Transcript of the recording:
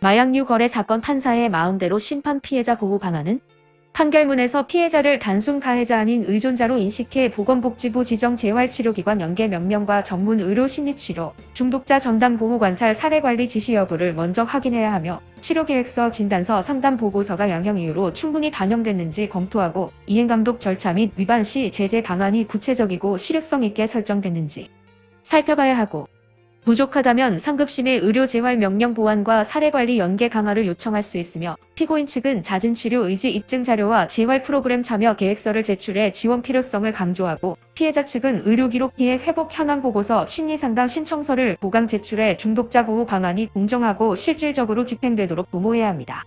마약류 거래 사건 판사의 마음대로 심판 피해자 보호 방안은 판결문에서 피해자를 단순 가해자 아닌 의존자로 인식해 보건복지부 지정 재활치료기관 연계 명령과 전문 의료 심리치료, 중독자 전담 보호 관찰 사례 관리 지시 여부를 먼저 확인해야 하며 치료계획서, 진단서, 상담 보고서가 양형 이유로 충분히 반영됐는지 검토하고 이행감독 절차 및 위반 시 제재 방안이 구체적이고 실효성 있게 설정됐는지 살펴봐야 하고 부족하다면 상급심의 의료재활 명령 보완과 사례관리 연계 강화를 요청할 수 있으며 피고인 측은 잦은 치료 의지 입증 자료와 재활 프로그램 참여 계획서를 제출해 지원 필요성을 강조하고 피해자 측은 의료기록 피해 회복 현황 보고서 심리상담 신청서를 보강 제출해 중독자 보호 방안이 공정하고 실질적으로 집행되도록 도모해야 합니다.